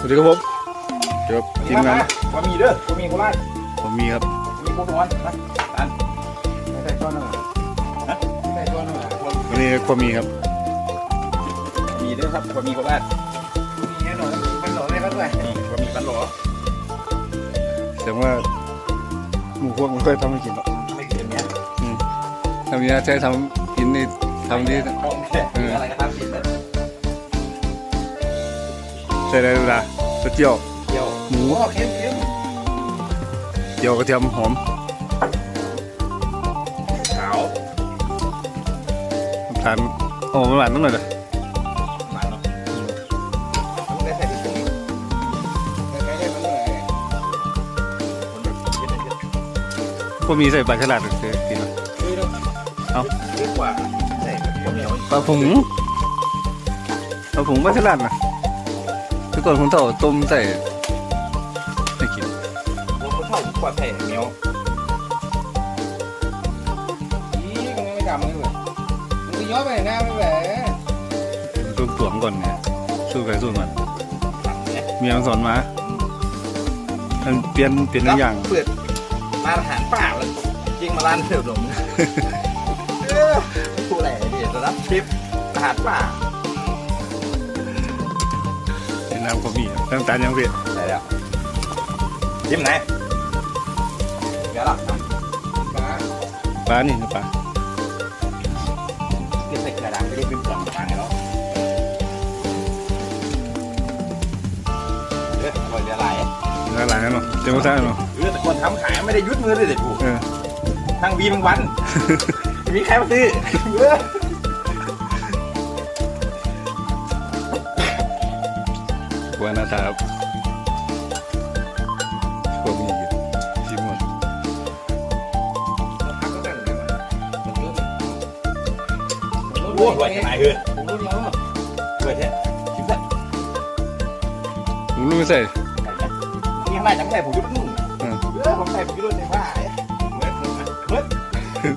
สวัสดีครับผมเดี๋ยวทีมงานบะหมี่เด้อบะหมี่โคราชผมมีครับบะหมี่โคราชนะอันไม่ใส่ก้อนหนึ่งฮะไม่ใส่ก้อนหนึ่งวันนี้ความมีครับบะหมี่เด้อครับบะหมี่โคราชมีแน่นอนมันหล่อเลยครับด้วยอืมบะหมี่ปันหลอแต่ว่าหมูพวกมันเคยทำให้กินหรอกไม่เค็มเนี้ยทำนี้ใช้ทำกินนี่ทำที่โอเคอะไรก็ตามกิน ใช้ได้เวลาก๋วยเตี๋ยวเกี่ยวหมูโอ้เค็มเค็มเจียวกระเทียมหอมขาวทานโอ้ไม่หวานต้องหน่อยเลยหวานเนาะต้องได้ใส่ที่ตรงนี้ใส่ได้มันเลยคนแบบเย็นๆความมีใส่ปลาฉลาดเคยกินไหมคือเราเยอะกว่าใส่แบบเหนียวปลาผงปลาผงปลาฉลาดนะ ทุกคนผมเท่าต้มใส่ให้กินๆรวมคนเท่ากว่าใส่เหนียวอีก็ไม่กลับมันเลยมันก็ย้อนไปหน้าไม่แหวตัวตวงก่อนเนี่ยสู้ไปสู้มันตัดเนี่ยเมียมันสอนมามันเปลี่ยนเปลี่ยนทุกอย่างเปิดร้านอาหารป่าแล้วจริงมาร้านเดิมหลงเออผู้แหล่ดิระดับทริปอาหารป่า น้ำก็มีน้ำตาลยังเผ็ดได้แล้วจิ้มไหนเดี๋ยวละปลาปลานี่ปลาเดี๋ยวใส่กระดาษไม่ได้เป็นกล่องมาแล้วเอออร่อยเดี๋ยวไหลละลายแล้วเนาะเจ้าซ่าเนาะเออแต่คนทำขายไม่ได้ยุดมือเลยเด็กกูเออทั้งวีทั้งวันมีใครมาซื้อเออ วนหน้าตาครับพวกมีอยู่ชิมหมดพักก็แต่งเลยมันเยอะโอ้ยอร่อยขนาดเออผมรู้แล้วเปิดแท้ชิมได้ใส่นี่ข้างในจำได้ผมยุดนุ่งอืมเออผมใส่ผมยุดในผ้าเอ้ยเฮ้ยเฮ้ย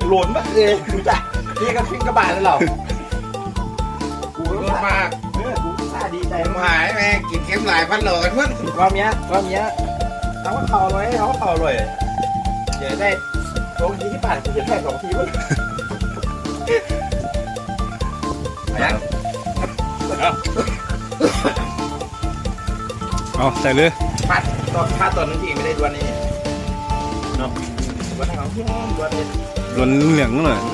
หล่นมากเลยดูจ้ะนี่ก็ขึ้นกระบาดเลยเหรอกูรรู้ถมาก ดีใจผมมากหายแม่กินเค็มหลายพันโลกันเพื่อนว่าเมียว่าเมียเอาว่าเขาเลยเอาว่าเขาเลยเดี๋ยวได้สองทีที่ผ่านกูจะแค่สองทีมั้งยังเอาใส่เลยผ่านตอนผ่านตอนนึงที่ไม่ได้ดวนนี่เนาะดวนทางเขาที่ดวนนี่ล้นเหลืองหน่อยอื